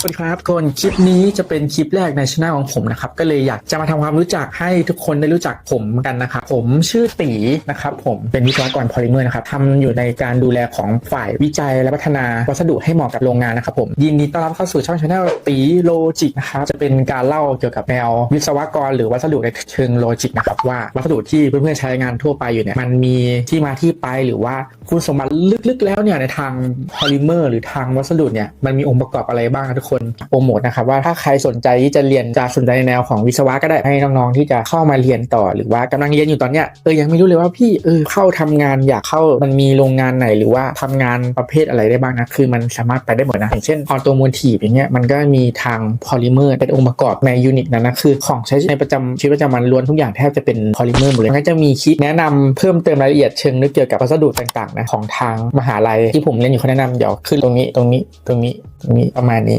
สวัสดีครับทุกคนคลิปนี้จะเป็นคลิปแรกในช่องของผมนะครับก็เลยอยากจะมาทำความรู้จักให้ทุกคนได้รู้จักผมกันนะครับผมชื่อตีนะครับผมเป็นวิศวกรพอลิเมอร์นะครับทำอยู่ในการดูแลของฝ่ายวิจัยและพัฒนาวัสดุให้เหมาะกับโรงงานนะครับผมยินดีต้อนรับเข้าสู่ช่องชาแนลตีโลจิกนะครับจะเป็นการเล่าเกี่ยวกับแนววิศวกร หรือวัสดุในเชิงโลจิกนะครับว่าวัสดุที่เพื่อนๆใช้งานทั่วไปอยู่เนี่ยมันมีที่มาที่ไปหรือว่าคุณสมบัติลึกๆ แล้วเนี่ยในทางพอลิเมอร์ หรือทางวัสดุเนี่ยมันมีองค์ประกอบอะไรบ้างนคนโปรโมทนะครับว่าถ้าใครสนใจที่จะเรียนจะสนใจในแนวของวิศวะก็ได้ให้น้องๆที่จะเข้ามาเรียนต่อหรือว่ากำลังเรียนอยู่ตอนเนี้ยเออยังไม่รู้เลยว่าพี่เออเข้าทำงานอยากเข้ามันมีโรงงานไหนหรือว่าทำงานประเภทอะไรได้บ้างนะคือมันสามารถไปได้หมดนะอย่างเช่นออโตโมทีฟอย่างเงี้ยมันก็มีทางพอลิเมอร์เป็นองค์ประกอบในยูนิตนั้นนะคือของใช้ในประจำชีวิตประจำวันล้วนทุกอย่างแทบจะเป็นพอลิเมอร์หมดเลยมันก็จะมีคลิปแนะนำเพิ่มเติมรายละเอียดเชิงลึกเกี่ยวกับวัสดุต่างๆนะของทางมหาลัยที่ผมเรียนอยู่เขาแนะนำเดี๋ยวขึ้นตรงนี้ตรงนี้ตรงนี้ตรงนี้ประมาณนี้